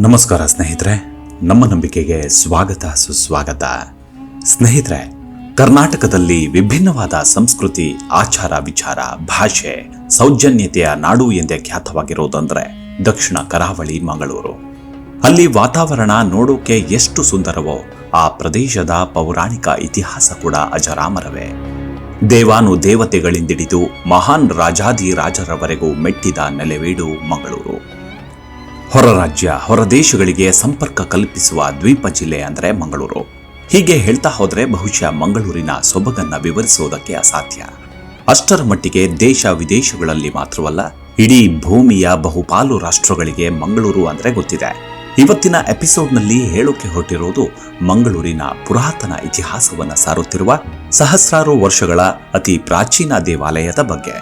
ನಮಸ್ಕಾರ ಸ್ನೇಹಿತರೆ, ನಮ್ಮ ನಂಬಿಕೆಗೆ ಸ್ವಾಗತ, ಸುಸ್ವಾಗತ. ಸ್ನೇಹಿತರೆ, ಕರ್ನಾಟಕದಲ್ಲಿ ವಿಭಿನ್ನವಾದ ಸಂಸ್ಕೃತಿ, ಆಚಾರ ವಿಚಾರ, ಭಾಷೆ, ಸೌಜನ್ಯತೆಯ ನಾಡು ಎಂದೇ ಖ್ಯಾತವಾಗಿರುವುದಂದ್ರೆ ದಕ್ಷಿಣ ಕರಾವಳಿ, ಮಂಗಳೂರು. ಅಲ್ಲಿ ವಾತಾವರಣ ನೋಡೋಕೆ ಎಷ್ಟು ಸುಂದರವೋ, ಆ ಪ್ರದೇಶದ ಪೌರಾಣಿಕ ಇತಿಹಾಸ ಕೂಡ ಅಜರಾಮರವೇ. ದೇವಾನು ದೇವತೆಗಳಿಂದಿಡಿದು ಮಹಾನ್ ರಾಜಾದಿ ರಾಜರವರೆಗೂ ಮೆಟ್ಟಿದ ನೆಲೆವೀಡು ಮಂಗಳೂರು. ಹೊರ ರಾಜ್ಯ, ಹೊರ ದೇಶಗಳಿಗೆ ಸಂಪರ್ಕ ಕಲ್ಪಿಸುವ ದ್ವೀಪ ಜಿಲ್ಲೆ ಅಂದರೆ ಮಂಗಳೂರು. ಹೀಗೆ ಹೇಳ್ತಾ ಹೋದರೆ ಬಹುಶಃ ಮಂಗಳೂರಿನ ಸೊಬಗನ್ನ ವಿವರಿಸುವುದಕ್ಕೆ ಅಸಾಧ್ಯ. ಅಷ್ಟರ ಮಟ್ಟಿಗೆ ದೇಶ ವಿದೇಶಗಳಲ್ಲಿ ಮಾತ್ರವಲ್ಲ, ಇಡೀ ಭೂಮಿಯ ಬಹುಪಾಲು ರಾಷ್ಟ್ರಗಳಿಗೆ ಮಂಗಳೂರು ಅಂದ್ರೆ ಗೊತ್ತಿದೆ. ಇವತ್ತಿನ ಎಪಿಸೋಡ್ನಲ್ಲಿ ಹೇಳೋಕೆ ಹೊರಟಿರುವುದು ಮಂಗಳೂರಿನ ಪುರಾತನ ಇತಿಹಾಸವನ್ನ ಸಾರುತ್ತಿರುವ ಸಹಸ್ರಾರು ವರ್ಷಗಳ ಅತಿ ಪ್ರಾಚೀನ ದೇವಾಲಯದ ಬಗ್ಗೆ.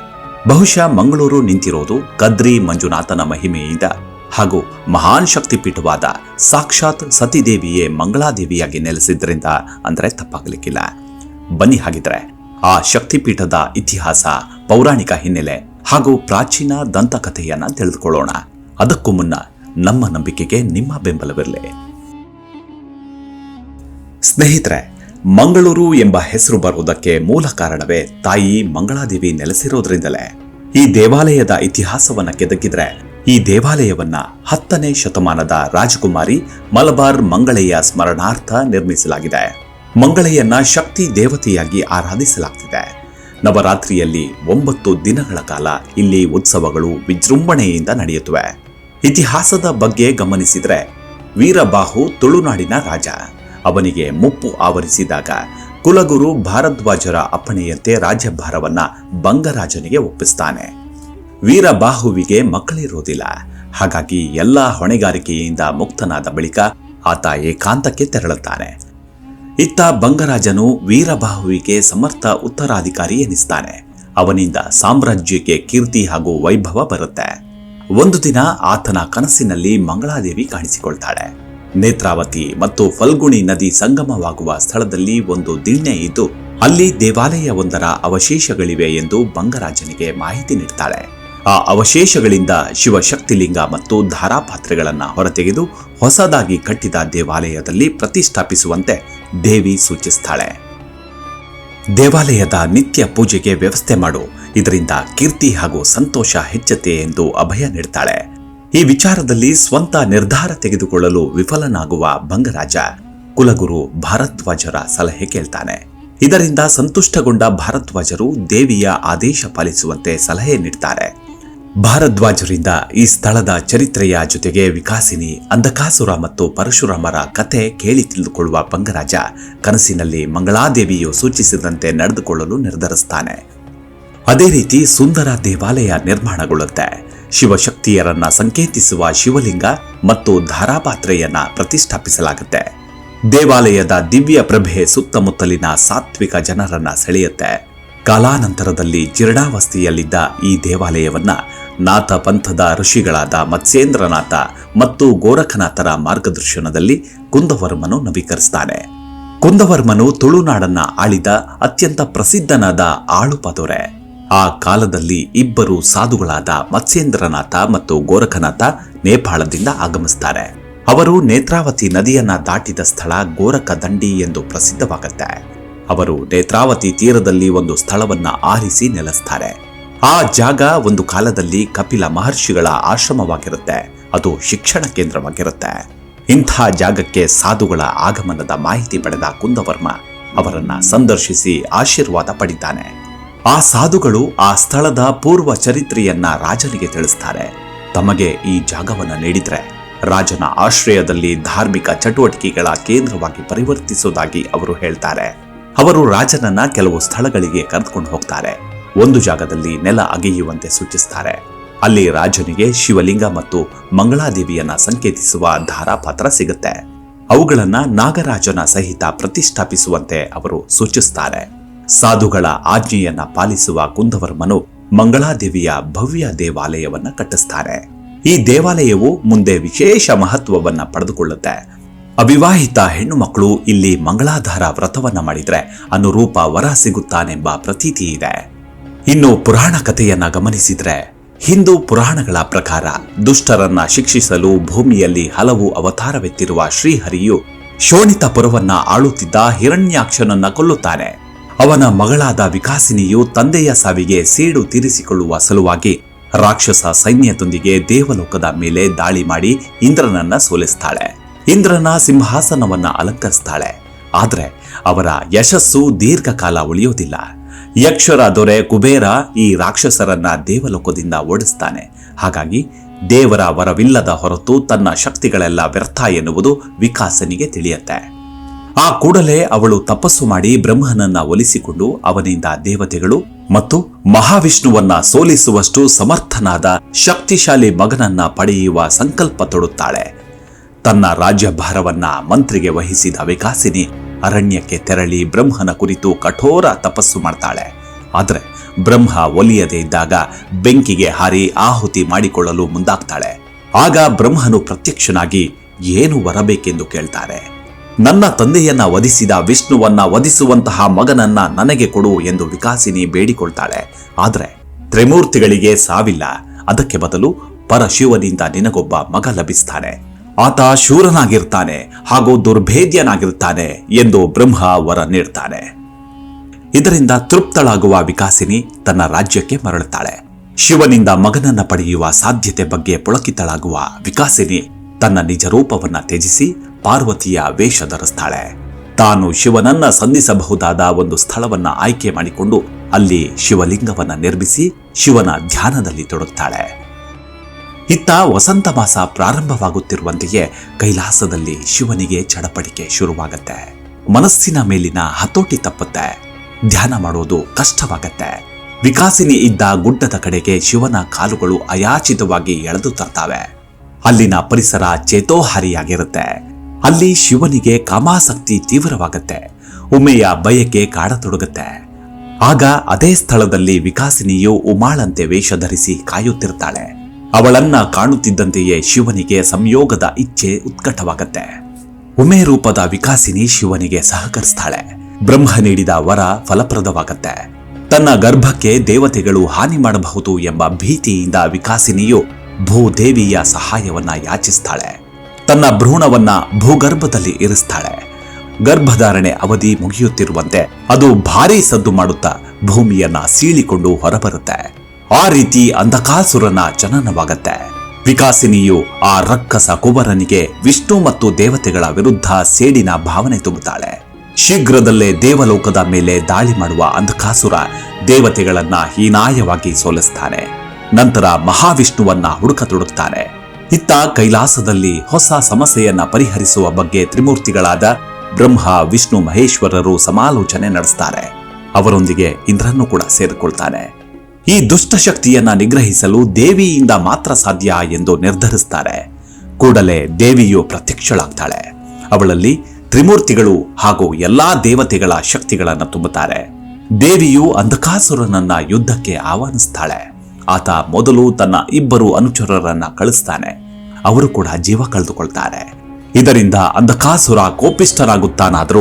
ಬಹುಶಃ ಮಂಗಳೂರು ನಿಂತಿರೋದು ಕದ್ರಿ ಮಂಜುನಾಥನ ಮಹಿಮೆಯಿಂದ ಹಾಗೂ ಮಹಾನ್ ಶಕ್ತಿಪೀಠವಾದ ಸಾಕ್ಷಾತ್ ಸತಿದೇವಿಯೇ ಮಂಗಳಾದೇವಿಯಾಗಿ ನೆಲೆಸಿದ್ರಿಂದ ಅಂದರೆ ತಪ್ಪಾಗಲಿಕ್ಕಿಲ್ಲ. ಬನ್ನಿ ಹಾಗಿದ್ರೆ ಆ ಶಕ್ತಿಪೀಠದ ಇತಿಹಾಸ, ಪೌರಾಣಿಕ ಹಿನ್ನೆಲೆ ಹಾಗೂ ಪ್ರಾಚೀನ ದಂತಕಥೆಯನ್ನ ತಿಳಿದುಕೊಳ್ಳೋಣ. ಅದಕ್ಕೂ ಮುನ್ನ ನಮ್ಮ ನಂಬಿಕೆಗೆ ನಿಮ್ಮ ಬೆಂಬಲವಿರಲಿ. ಸ್ನೇಹಿತರೆ, ಮಂಗಳೂರು ಎಂಬ ಹೆಸರು ಬರುವುದಕ್ಕೆ ಮೂಲ ಕಾರಣವೇ ತಾಯಿ ಮಂಗಳಾದೇವಿ ನೆಲೆಸಿರೋದ್ರಿಂದಲೇ ಈ ದೇವಾಲಯದ ಇತಿಹಾಸವನ್ನ ಕೆದಕಿದ್ರೆ ಈ ದೇವಾಲಯವನ್ನ ಹತ್ತನೇ ಶತಮಾನದ ರಾಜಕುಮಾರಿ ಮಲಬಾರ್ ಮಂಗಳೆಯ ಸ್ಮರಣಾರ್ಥ ನಿರ್ಮಿಸಲಾಗಿದೆ. ಮಂಗಳೆಯನ್ನ ಶಕ್ತಿ ದೇವತೆಯಾಗಿ ಆರಾಧಿಸಲಾಗ್ತಿದೆ. ನವರಾತ್ರಿಯಲ್ಲಿ ಒಂಬತ್ತು ದಿನಗಳ ಕಾಲ ಇಲ್ಲಿ ಉತ್ಸವಗಳು ವಿಜೃಂಭಣೆಯಿಂದ ನಡೆಯುತ್ತವೆ. ಇತಿಹಾಸದ ಬಗ್ಗೆ ಗಮನಿಸಿದ್ರೆ ವೀರಬಾಹು ತುಳುನಾಡಿನ ರಾಜ. ಅವನಿಗೆ ಮುಪ್ಪು ಆವರಿಸಿದಾಗ ಕುಲಗುರು ಭಾರದ್ವಾಜರ ಅಪ್ಪಣೆಯಂತೆ ರಾಜ್ಯಭಾರವನ್ನ ಬಂಗರಾಜನಿಗೆ ಒಪ್ಪಿಸ್ತಾನೆ. ವೀರಬಾಹುವಿಗೆ ಮಕ್ಕಳಿರೋದಿಲ್ಲ. ಹಾಗಾಗಿ ಎಲ್ಲ ಹೊಣೆಗಾರಿಕೆಯಿಂದ ಮುಕ್ತನಾದ ಬಳಿಕ ಆತ ಏಕಾಂತಕ್ಕೆ ತೆರಳುತ್ತಾನೆ. ಇತ್ತ ಬಂಗರಾಜನು ವೀರಬಾಹುವಿಗೆ ಸಮರ್ಥ ಉತ್ತರಾಧಿಕಾರಿ ಎನಿಸ್ತಾನೆ. ಅವನಿಂದ ಸಾಮ್ರಾಜ್ಯಕ್ಕೆ ಕೀರ್ತಿ ಹಾಗೂ ವೈಭವ ಬರುತ್ತೆ. ಒಂದು ದಿನ ಆತನ ಕನಸಿನಲ್ಲಿ ಮಂಗಳಾದೇವಿ ಕಾಣಿಸಿಕೊಳ್ತಾಳೆ. ನೇತ್ರಾವತಿ ಮತ್ತು ಫಲ್ಗುಣಿ ನದಿ ಸಂಗಮವಾಗುವ ಸ್ಥಳದಲ್ಲಿ ಒಂದು ದಿಣ್ಣೆ ಇದ್ದು, ಅಲ್ಲಿ ದೇವಾಲಯವೊಂದರ ಅವಶೇಷಗಳಿವೆ ಎಂದು ಬಂಗರಾಜನಿಗೆ ಮಾಹಿತಿ ನೀಡ್ತಾಳೆ. ಆ ಅವಶೇಷಗಳಿಂದ ಶಿವಶಕ್ತಿಲಿಂಗ ಮತ್ತು ಧಾರಾಪಾತ್ರೆಗಳನ್ನು ಹೊರತೆಗೆದು ಹೊಸದಾಗಿ ಕಟ್ಟಿದ ದೇವಾಲಯದಲ್ಲಿ ಪ್ರತಿಷ್ಠಾಪಿಸುವಂತೆ ದೇವಿ ಸೂಚಿಸ್ತಾಳೆ. ದೇವಾಲಯದ ನಿತ್ಯ ಪೂಜೆಗೆ ವ್ಯವಸ್ಥೆ ಮಾಡು, ಇದರಿಂದ ಕೀರ್ತಿ ಹಾಗೂ ಸಂತೋಷ ಹೆಚ್ಚತೆ ಎಂದು ಅಭಯ ನೀಡ್ತಾಳೆ. ಈ ವಿಚಾರದಲ್ಲಿ ಸ್ವಂತ ನಿರ್ಧಾರ ತೆಗೆದುಕೊಳ್ಳಲು ವಿಫಲನಾಗುವ ಭಂಗರಾಜ ಕುಲಗುರು ಭಾರದ್ವಾಜರ ಸಲಹೆ ಕೇಳ್ತಾನೆ. ಇದರಿಂದ ಸಂತುಷ್ಟಗೊಂಡ ಭಾರದ್ವಾಜರು ದೇವಿಯ ಆದೇಶ ಪಾಲಿಸುವಂತೆ ಸಲಹೆ ನೀಡ್ತಾರೆ. ಭಾರದ್ವಾಜರಿಂದ ಈ ಸ್ಥಳದ ಚರಿತ್ರೆಯ ಜೊತೆಗೆ ವಿಕಾಸಿನಿ ಅಂಧಕಾಸುರ ಮತ್ತು ಪರಶುರಾಮರ ಕತೆ ಕೇಳಿ ತಿಳಿದುಕೊಳ್ಳುವ ಬಂಗರಾಜ ಕನಸಿನಲ್ಲಿ ಮಂಗಳಾದೇವಿಯು ಸೂಚಿಸಿದಂತೆ ನಡೆದುಕೊಳ್ಳಲು ನಿರ್ಧರಿಸ್ತಾನೆ. ಅದೇ ರೀತಿ ಸುಂದರ ದೇವಾಲಯ ನಿರ್ಮಾಣಗೊಳ್ಳುತ್ತೆ. ಶಿವಶಕ್ತಿಯರನ್ನ ಸಂಕೇತಿಸುವ ಶಿವಲಿಂಗ ಮತ್ತು ಧಾರಾಪಾತ್ರೆಯನ್ನ ಪ್ರತಿಷ್ಠಾಪಿಸಲಾಗುತ್ತೆ. ದೇವಾಲಯದ ದಿವ್ಯ ಪ್ರಭೆ ಸುತ್ತಮುತ್ತಲಿನ ಸಾತ್ವಿಕ ಜನರನ್ನ ಸೆಳೆಯುತ್ತೆ. ಕಾಲಾನಂತರದಲ್ಲಿ ಜೀರ್ಣಾವಸ್ಥೆಯಲ್ಲಿದ್ದ ಈ ದೇವಾಲಯವನ್ನ ನಾಥ ಪಂಥದ ಋಷಿಗಳಾದ ಮತ್ಸ್ಯೇಂದ್ರನಾಥ ಮತ್ತು ಗೋರಖನಾಥರ ಮಾರ್ಗದರ್ಶನದಲ್ಲಿ ಕುಂದವರ್ಮನು ನವೀಕರಿಸ್ತಾನೆ. ಕುಂದವರ್ಮನು ತುಳುನಾಡನ್ನ ಆಳಿದ ಅತ್ಯಂತ ಪ್ರಸಿದ್ಧನಾದ ಆಳುಪದೊರೆ. ಆ ಕಾಲದಲ್ಲಿ ಇಬ್ಬರು ಸಾಧುಗಳಾದ ಮತ್ಸ್ಯೇಂದ್ರನಾಥ ಮತ್ತು ಗೋರಖನಾಥ ನೇಪಾಳದಿಂದ ಆಗಮಿಸ್ತಾರೆ. ಅವರು ನೇತ್ರಾವತಿ ನದಿಯನ್ನ ದಾಟಿದ ಸ್ಥಳ ಗೋರಖ ದಂಡಿ ಎಂದು ಪ್ರಸಿದ್ಧವಾಗುತ್ತೆ. ಅವರು ನೇತ್ರಾವತಿ ತೀರದಲ್ಲಿ ಒಂದು ಸ್ಥಳವನ್ನ ಆರಿಸಿ ನೆಲೆಸ್ತಾರೆ. ಆ ಜಾಗ ಒಂದು ಕಾಲದಲ್ಲಿ ಕಪಿಲ ಮಹರ್ಷಿಗಳ ಆಶ್ರಮವಾಗಿರುತ್ತೆ. ಅದು ಶಿಕ್ಷಣ ಕೇಂದ್ರವಾಗಿರುತ್ತೆ. ಇಂಥ ಜಾಗಕ್ಕೆ ಸಾಧುಗಳ ಆಗಮನದ ಮಾಹಿತಿ ಪಡೆದ ಕುಂದವರ್ಮ ಅವರನ್ನ ಸಂದರ್ಶಿಸಿ ಆಶೀರ್ವಾದ ಪಡಿತಾನೆ. ಆ ಸಾಧುಗಳು ಆ ಸ್ಥಳದ ಪೂರ್ವ ಚರಿತ್ರೆಯನ್ನ ರಾಜನಿಗೆ ತಿಳಿಸ್ತಾರೆ. ತಮಗೆ ಈ ಜಾಗವನ್ನ ನೀಡಿದ್ರೆ ರಾಜನ ಆಶ್ರಯದಲ್ಲಿ ಧಾರ್ಮಿಕ ಚಟುವಟಿಕೆಗಳ ಕೇಂದ್ರವಾಗಿ ಪರಿವರ್ತಿಸುವುದಾಗಿ ಅವರು ಹೇಳ್ತಾರೆ. ಅವರು ರಾಜನನ್ನ ಕೆಲವು ಸ್ಥಳಗಳಿಗೆ ಕರೆದುಕೊಂಡು ಹೋಗ್ತಾರೆ. ಒಂದು ಜಾಗದಲ್ಲಿ ನೆಲ ಅಗೆಯುವಂತೆ ಸೂಚಿಸ್ತಾರೆ. ಅಲ್ಲಿ ರಾಜನಿಗೆ ಶಿವಲಿಂಗ ಮತ್ತು ಮಂಗಳಾದೇವಿಯನ್ನ ಸಂಕೇತಿಸುವ ಧಾರಾಪಾತ್ರ ಸಿಗುತ್ತೆ. ಅವುಗಳನ್ನ ನಾಗರಾಜನ ಸಹಿತ ಪ್ರತಿಷ್ಠಾಪಿಸುವಂತೆ ಅವರು ಸೂಚಿಸ್ತಾರೆ. ಸಾಧುಗಳ ಆಜ್ಞೆಯನ್ನ ಪಾಲಿಸುವ ಕುಂದವರ್ಮನು ಮಂಗಳಾದೇವಿಯ ಭವ್ಯ ದೇವಾಲಯವನ್ನ ಕಟ್ಟಿಸ್ತಾರೆ. ಈ ದೇವಾಲಯವು ಮುಂದೆ ವಿಶೇಷ ಮಹತ್ವವನ್ನ ಪಡೆದುಕೊಳ್ಳುತ್ತೆ. ಅವಿವಾಹಿತ ಹೆಣ್ಣು ಮಕ್ಕಳು ಇಲ್ಲಿ ಮಂಗಳಾಧಾರ ವ್ರತವನ್ನ ಮಾಡಿದ್ರೆ ಅನುರೂಪ ವರ ಸಿಗುತ್ತಾನೆಂಬ ಪ್ರತೀತಿ ಇದೆ. ಇನ್ನು ಪುರಾಣ ಕಥೆಯನ್ನ ಗಮನಿಸಿದ್ರೆ ಹಿಂದೂ ಪುರಾಣಗಳ ಪ್ರಕಾರ ದುಷ್ಟರನ್ನ ಶಿಕ್ಷಿಸಲು ಭೂಮಿಯಲ್ಲಿ ಹಲವು ಅವತಾರವೆತ್ತಿರುವ ಶ್ರೀಹರಿಯು ಶೋಣಿತಪುರವನ್ನ ಆಳುತ್ತಿದ್ದ ಹಿರಣ್ಯಾಕ್ಷನನ್ನ ಕೊಲ್ಲುತ್ತಾನೆ. ಅವನ ಮಗಳಾದ ವಿಕಾಸಿನಿಯು ತಂದೆಯ ಸಾವಿಗೆ ಸೇಡು ತೀರಿಸಿಕೊಳ್ಳುವ ಸಲುವಾಗಿ ರಾಕ್ಷಸ ಸೈನ್ಯದೊಂದಿಗೆ ದೇವಲೋಕದ ಮೇಲೆ ದಾಳಿ ಮಾಡಿ ಇಂದ್ರನನ್ನ ಸೋಲಿಸ್ತಾಳೆ. ಇಂದ್ರನ ಸಿಂಹಾಸನವನ್ನ ಅಲಂಕರಿಸ್ತಾಳೆ. ಆದ್ರೆ ಅವರ ಯಶಸ್ಸು ದೀರ್ಘಕಾಲ ಉಳಿಯೋದಿಲ್ಲ. ಯಕ್ಷರ ದೊರೆ ಕುಬೇರ ಈ ರಾಕ್ಷಸರನ್ನ ದೇವಲೋಕದಿಂದ ಓಡಿಸ್ತಾನೆ. ಹಾಗಾಗಿ ದೇವರ ವರವಿಲ್ಲದ ಹೊರತು ತನ್ನ ಶಕ್ತಿಗಳೆಲ್ಲ ವ್ಯರ್ಥ ಎನ್ನುವುದು ವಿಕಾಸನಿಗೆ ತಿಳಿಯುತ್ತೆ. ಆ ಕೂಡಲೇ ಅವಳು ತಪಸ್ಸು ಮಾಡಿ ಬ್ರಹ್ಮನನ್ನ ಒಲಿಸಿಕೊಂಡು ಅವನಿಂದ ದೇವತೆಗಳು ಮತ್ತು ಮಹಾವಿಷ್ಣುವನ್ನ ಸೋಲಿಸುವಷ್ಟು ಸಮರ್ಥನಾದ ಶಕ್ತಿಶಾಲಿ ಮಗನನ್ನ ಪಡೆಯುವ ಸಂಕಲ್ಪ ತೊಡುತ್ತಾಳೆ. ತನ್ನ ರಾಜ್ಯಭಾರವನ್ನ ಮಂತ್ರಿಗೆ ವಹಿಸಿದ ವಿಕಾಸಿನಿ ಅರಣ್ಯಕ್ಕೆ ತೆರಳಿ ಬ್ರಹ್ಮನ ಕುರಿತು ಕಠೋರ ತಪಸ್ಸು ಮಾಡ್ತಾಳೆ. ಆದರೆ ಬ್ರಹ್ಮ ಒಲಿಯದೇ ಇದ್ದಾಗ ಬೆಂಕಿಗೆ ಹಾರಿ ಆಹುತಿ ಮಾಡಿಕೊಳ್ಳಲು ಮುಂದಾಗ್ತಾಳೆ. ಆಗ ಬ್ರಹ್ಮನು ಪ್ರತ್ಯಕ್ಷನಾಗಿ, ಏನು ಬರಬೇಕೆಂದು ಕೇಳ್ತಾರೆ? ನನ್ನ ತಂದೆಯನ್ನ ವಧಿಸಿದ ವಿಷ್ಣುವನ್ನ ವಧಿಸುವಂತಹ ಮಗನನ್ನ ನನಗೆ ಕೊಡು ಎಂದು ವಿಕಾಸಿನಿ ಬೇಡಿಕೊಳ್ತಾಳೆ. ಆದರೆ ತ್ರಿಮೂರ್ತಿಗಳಿಗೆ ಸಾವಿಲ್ಲ. ಅದಕ್ಕೆ ಬದಲು ಪರಶಿವನಿಂದ ನಿನಗೊಬ್ಬ ಮಗ ಲಭಿಸ್ತಾನೆ. ಆತ ಶೂರನಾಗಿರ್ತಾನೆ ಹಾಗೂ ದುರ್ಭೇದ್ಯನಾಗಿರ್ತಾನೆ ಎಂದು ಬ್ರಹ್ಮ ವರ ನೀಡ್ತಾನೆ. ಇದರಿಂದ ತೃಪ್ತಳಾಗುವ ವಿಕಾಸಿನಿ ತನ್ನ ರಾಜ್ಯಕ್ಕೆ ಮರಳುತ್ತಾಳೆ. ಶಿವನಿಂದ ಮಗನನ್ನ ಪಡೆಯುವ ಸಾಧ್ಯತೆ ಬಗ್ಗೆ ಪುಳಕಿತಳಾಗುವ ವಿಕಾಸಿನಿ ತನ್ನ ನಿಜ ರೂಪವನ್ನ ತ್ಯಜಿಸಿ ಪಾರ್ವತಿಯ ವೇಷ ಧರಿಸ್ತಾಳೆ. ತಾನು ಶಿವನನ್ನ ಸಂಧಿಸಬಹುದಾದ ಒಂದು ಸ್ಥಳವನ್ನ ಆಯ್ಕೆ ಮಾಡಿಕೊಂಡು ಅಲ್ಲಿ ಶಿವಲಿಂಗವನ್ನ ನಿರ್ಮಿಸಿ ಶಿವನ ಧ್ಯಾನದಲ್ಲಿ ತೊಡಗುತ್ತಾಳೆ ಇತ್ತ ವಸಂತ ಮಾಸ ಪ್ರಾರಂಭವಾಗುತ್ತಿರುವಂತೆಯೇ ಕೈಲಾಸದಲ್ಲಿ ಶಿವನಿಗೆ ಚಡಪಡಿಕೆ ಶುರುವಾಗತ್ತೆ. ಮನಸ್ಸಿನ ಮೇಲಿನ ಹತೋಟಿ ತಪ್ಪುತ್ತೆ. ಧ್ಯಾನ ಮಾಡೋದು ಕಷ್ಟವಾಗತ್ತೆ. ವಿಕಾಸಿನಿ ಇದ್ದ ಗುಡ್ಡದ ಕಡೆಗೆ ಶಿವನ ಕಾಲುಗಳು ಅಯಾಚಿತವಾಗಿ ಎಳೆದು ತರ್ತಾವೆ. ಅಲ್ಲಿನ ಪರಿಸರ ಚೇತೋಹಾರಿಯಾಗಿರುತ್ತೆ. ಅಲ್ಲಿ ಶಿವನಿಗೆ ಕಾಮಾಸಕ್ತಿ ತೀವ್ರವಾಗತ್ತೆ. ಉಮೆಯ ಬಯಕೆ ಕಾಡತೊಡಗುತ್ತೆ. ಆಗ ಅದೇ ಸ್ಥಳದಲ್ಲಿ ವಿಕಾಸಿನಿಯು ಉಮಾಳಂತೆ ವೇಷ ಧರಿಸಿ ಕಾಯುತ್ತಿರ್ತಾಳೆ. ಅವಳನ್ನ ಕಾಣುತ್ತಿದ್ದಂತೆಯೇ ಶಿವನಿಗೆ ಸಂಯೋಗದ ಇಚ್ಛೆ ಉತ್ಕಟವಾಗತ್ತೆ. ಉಮೆ ರೂಪದ ವಿಕಾಸಿನಿ ಶಿವನಿಗೆ ಸಹಕರಿಸ್ತಾಳೆ. ಬ್ರಹ್ಮ ನೀಡಿದ ವರ ಫಲಪ್ರದವಾಗತ್ತೆ. ತನ್ನ ಗರ್ಭಕ್ಕೆ ದೇವತೆಗಳು ಹಾನಿ ಮಾಡಬಹುದು ಎಂಬ ಭೀತಿಯಿಂದ ವಿಕಾಸಿನಿಯು ಭೂದೇವಿಯ ಸಹಾಯವನ್ನ ಯಾಚಿಸ್ತಾಳೆ. ತನ್ನ ಭ್ರೂಣವನ್ನ ಭೂಗರ್ಭದಲ್ಲಿ ಇರಿಸ್ತಾಳೆ. ಗರ್ಭಧಾರಣೆ ಅವಧಿ ಮುಗಿಯುತ್ತಿರುವಂತೆ ಅದು ಭಾರೀ ಸದ್ದು ಮಾಡುತ್ತಾ ಭೂಮಿಯನ್ನ ಸೀಳಿಕೊಂಡು ಹೊರಬರುತ್ತೆ. ಆ ರೀತಿ ಅಂಧಕಾಸುರನ ಜನನವಾಗತ್ತೆ. ವಿಕಾಸಿನಿಯು ಆ ರಕ್ಕಸ ಕುಬರನಿಗೆ ವಿಷ್ಣು ಮತ್ತು ದೇವತೆಗಳ ವಿರುದ್ಧ ಸೇಡಿನ ಭಾವನೆ ತುಂಬುತ್ತಾಳೆ. ಶೀಘ್ರದಲ್ಲೇ ದೇವಲೋಕದ ಮೇಲೆ ದಾಳಿ ಮಾಡುವ ಅಂಧಕಾಸುರ ದೇವತೆಗಳನ್ನ ಹೀನಾಯವಾಗಿ ಸೋಲಿಸ್ತಾನೆ. ನಂತರ ಮಹಾವಿಷ್ಣುವನ್ನ ಹುಡುಕತೊಡುತ್ತಾನೆ ಇತ್ತ ಕೈಲಾಸದಲ್ಲಿ ಹೊಸ ಸಮಸ್ಯೆಯನ್ನ ಪರಿಹರಿಸುವ ಬಗ್ಗೆ ತ್ರಿಮೂರ್ತಿಗಳಾದ ಬ್ರಹ್ಮ, ವಿಷ್ಣು, ಮಹೇಶ್ವರರು ಸಮಾಲೋಚನೆ ನಡೆಸ್ತಾರೆ. ಅವರೊಂದಿಗೆ ಇಂದ್ರನ್ನು ಕೂಡ ಸೇರಿಕೊಳ್ತಾನೆ. ಈ ದುಷ್ಟಶಕ್ತಿಯನ್ನ ನಿಗ್ರಹಿಸಲು ದೇವಿಯಿಂದ ಮಾತ್ರ ಸಾಧ್ಯ ಎಂದು ನಿರ್ಧರಿಸ್ತಾರೆ. ಕೂಡಲೇ ದೇವಿಯು ಪ್ರತ್ಯಕ್ಷಳಾಗ್ತಾಳೆ. ಅವಳಲ್ಲಿ ತ್ರಿಮೂರ್ತಿಗಳು ಹಾಗೂ ಎಲ್ಲಾ ದೇವತೆಗಳ ಶಕ್ತಿಗಳನ್ನು ತುಂಬುತ್ತಾರೆ. ದೇವಿಯು ಅಂಧಕಾಸುರನನ್ನ ಯುದ್ಧಕ್ಕೆ ಆಹ್ವಾನಿಸ್ತಾಳೆ. ಆತ ಮೊದಲು ತನ್ನ ಇಬ್ಬರು ಅನುಚರರನ್ನ ಕಳಿಸ್ತಾನೆ. ಅವರು ಕೂಡ ಜೀವ ಕಳೆದುಕೊಳ್ತಾರೆ. ಇದರಿಂದ ಅಂಧಕಾಸುರ ಕೋಪಿಷ್ಠರಾಗುತ್ತಾನಾದರೂ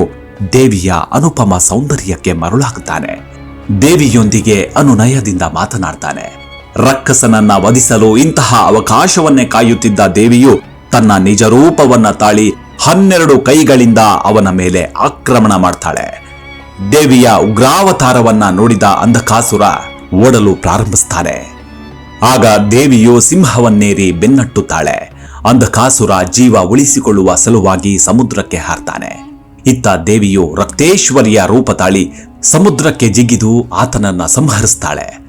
ದೇವಿಯ ಅನುಪಮ ಸೌಂದರ್ಯಕ್ಕೆ ಮರುಳಾಗುತ್ತಾನೆ ದೇವಿಯೊಂದಿಗೆ ಅನುನಯದಿಂದ ಮಾತನಾಡ್ತಾನೆ. ರಕ್ಕಸನನ್ನ ವಧಿಸಲು ಇಂತಹ ಅವಕಾಶವನ್ನೇ ಕಾಯುತ್ತಿದ್ದ ದೇವಿಯು ತನ್ನ ನಿಜರೂಪವನ್ನ ತಾಳಿ ಹನ್ನೆರಡು ಕೈಗಳಿಂದ ಅವನ ಮೇಲೆ ಆಕ್ರಮಣ ಮಾಡ್ತಾಳೆ. ದೇವಿಯ ಉಗ್ರಾವತಾರವನ್ನ ನೋಡಿದ ಅಂಧಕಾಸುರ ಓಡಲು ಪ್ರಾರಂಭಿಸ್ತಾನೆ. ಆಗ ದೇವಿಯು ಸಿಂಹವನ್ನೇರಿ ಬೆನ್ನಟ್ಟುತ್ತಾಳೆ. ಅಂಧಕಾಸುರ ಜೀವ ಉಳಿಸಿಕೊಳ್ಳುವ ಸಲುವಾಗಿ ಸಮುದ್ರಕ್ಕೆ ಹಾರ್ತಾನೆ. ಇತ್ತ ದೇವಿಯು ರಕ್ತೇಶ್ವರಿಯ ರೂಪ ತಾಳಿ ಸಮುದ್ರಕ್ಕೆ ಜಿಗಿದು ಆತನನ್ನ ಸಂಹರಿಸ್ತಾಳೆ.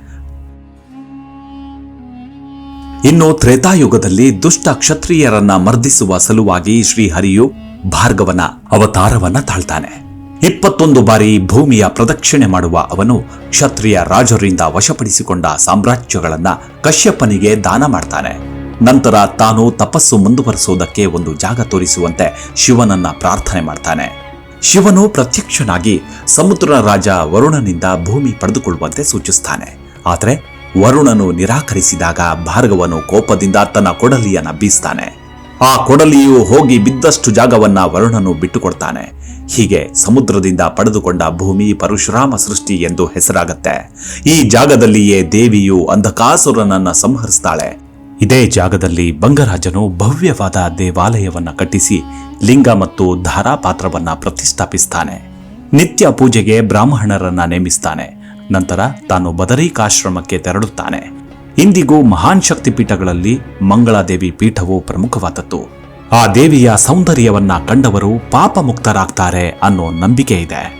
ಇನ್ನು ತ್ರೇತಾಯುಗದಲ್ಲಿ ದುಷ್ಟ ಕ್ಷತ್ರಿಯರನ್ನ ಮರ್ದಿಸುವ ಸಲುವಾಗಿ ಶ್ರೀಹರಿಯು ಭಾರ್ಗವನ ಅವತಾರವನ್ನ ತಾಳ್ತಾನೆ. ಇಪ್ಪತ್ತೊಂದು ಬಾರಿ ಭೂಮಿಯ ಪ್ರದಕ್ಷಿಣೆ ಮಾಡುವ ಅವನು ಕ್ಷತ್ರಿಯ ರಾಜರಿಂದ ವಶಪಡಿಸಿಕೊಂಡ ಸಾಮ್ರಾಜ್ಯಗಳನ್ನ ಕಶ್ಯಪನಿಗೆ ದಾನ ಮಾಡ್ತಾನೆ. ನಂತರ ತಾನು ತಪಸ್ಸು ಮುಂದುವರಿಸುವುದಕ್ಕೆ ಒಂದು ಜಾಗ ತೋರಿಸುವಂತೆ ಶಿವನನ್ನ ಪ್ರಾರ್ಥನೆ ಮಾಡ್ತಾನೆ. ಶಿವನು ಪ್ರತ್ಯಕ್ಷನಾಗಿ ಸಮುದ್ರ ರಾಜ ವರುಣನಿಂದ ಭೂಮಿ ಪಡೆದುಕೊಳ್ಳುವಂತೆ ಸೂಚಿಸ್ತಾನೆ. ಆದರೆ ವರುಣನು ನಿರಾಕರಿಸಿದಾಗ ಭಾರ್ಗವನು ಕೋಪದಿಂದ ತನ್ನ ಕೊಡಲಿಯನ್ನ ಬೀಸ್ತಾನೆ. ಆ ಕೊಡಲಿಯು ಹೋಗಿ ಬಿದ್ದಷ್ಟು ಜಾಗವನ್ನ ವರುಣನು ಬಿಟ್ಟುಕೊಡ್ತಾನೆ. ಹೀಗೆ ಸಮುದ್ರದಿಂದ ಪಡೆದುಕೊಂಡ ಭೂಮಿ ಪರಶುರಾಮ ಸೃಷ್ಟಿ ಎಂದು ಹೆಸರಾಗತ್ತೆ. ಈ ಜಾಗದಲ್ಲಿಯೇ ದೇವಿಯು ಅಂಧಕಾಸುರನನ್ನ ಸಂಹರಿಸ್ತಾಳೆ. ಇದೇ ಜಾಗದಲ್ಲಿ ಬಂಗರಾಜನು ಭವ್ಯವಾದ ದೇವಾಲಯವನ್ನು ಕಟ್ಟಿಸಿ ಲಿಂಗ ಮತ್ತು ಧಾರಾಪಾತ್ರವನ್ನು ಪ್ರತಿಷ್ಠಾಪಿಸ್ತಾನೆ. ನಿತ್ಯ ಪೂಜೆಗೆ ಬ್ರಾಹ್ಮಣರನ್ನ ನೇಮಿಸ್ತಾನೆ. ನಂತರ ತಾನು ಬದರೀಕಾಶ್ರಮಕ್ಕೆ ತೆರಳುತ್ತಾನೆ. ಇಂದಿಗೂ ಮಹಾನ್ ಶಕ್ತಿ ಪೀಠಗಳಲ್ಲಿ ಮಂಗಳಾದೇವಿ ಪೀಠವು ಪ್ರಮುಖವಾದದ್ದು. ಆ ದೇವಿಯ ಸೌಂದರ್ಯವನ್ನ ಕಂಡವರು ಪಾಪ ಮುಕ್ತರಾಗ್ತಾರೆ ಅನ್ನೋ ನಂಬಿಕೆ ಇದೆ.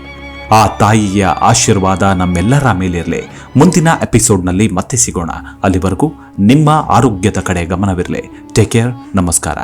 ಆ ತಾಯಿಯ ಆಶೀರ್ವಾದ ನಮ್ಮೆಲ್ಲರ ಮೇಲಿರಲಿ. ಮುಂದಿನ ಎಪಿಸೋಡ್ನಲ್ಲಿ ಮತ್ತೆ ಸಿಗೋಣ. ಅಲ್ಲಿವರೆಗೂ ನಿಮ್ಮ ಆರೋಗ್ಯದ ಕಡೆ ಗಮನವಿರಲಿ. ಟೇಕ್ ಕೇರ್ ನಮಸ್ಕಾರ.